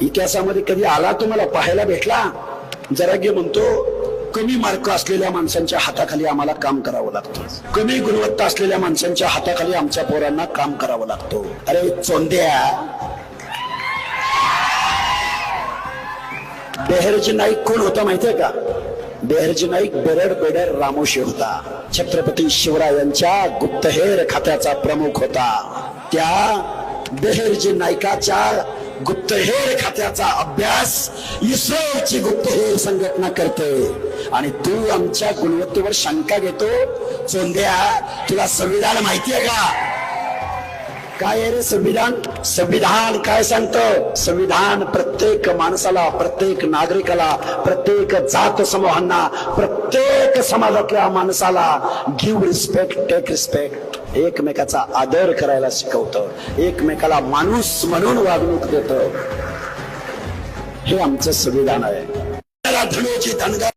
इतिहासामध्ये कधी आला तुम्हाला? पाहायला भेटला? जरागे म्हणतो कमी मार्क असलेल्या माणसांच्या हाताखाली आम्हाला काम करावं लागतं. कमी गुणवत्ता असलेल्या माणसांच्या हाताखाली आमच्या पोरांना काम करावं लागतो. अरे चोंद्या! बेहरजी नाईक कोण होता माहितीये का? बेहरजी नाईक बेरड बेडर रामोशी होता. छत्रपती शिवरायांच्या गुप्तहेर खात्याचा प्रमुख होता. त्या बेहरजी नायकाच्या गुप्तहेर खात्याचा अभ्यास इस्रोची गुप्तहेर संघटना करते. आणि तू आमच्या गुणवत्तेवर शंका घेतो. चोंद्या तुला संविधान माहितीये का? काय रे संविधान? संविधान काय सांगतं? संविधान प्रत्येक माणसाला प्रत्येक नागरिकाला प्रत्येक जात समूहांना प्रत्येक प्रत्येक समाजातल्या माणसाला गिव्ह रिस्पेक्ट टेक रिस्पेक्ट एकमेकाचा आदर करायला शिकवतं. एकमेकाला माणूस म्हणून वागणूक देत. हे आमचं संविधान आहे. धनुची धनगर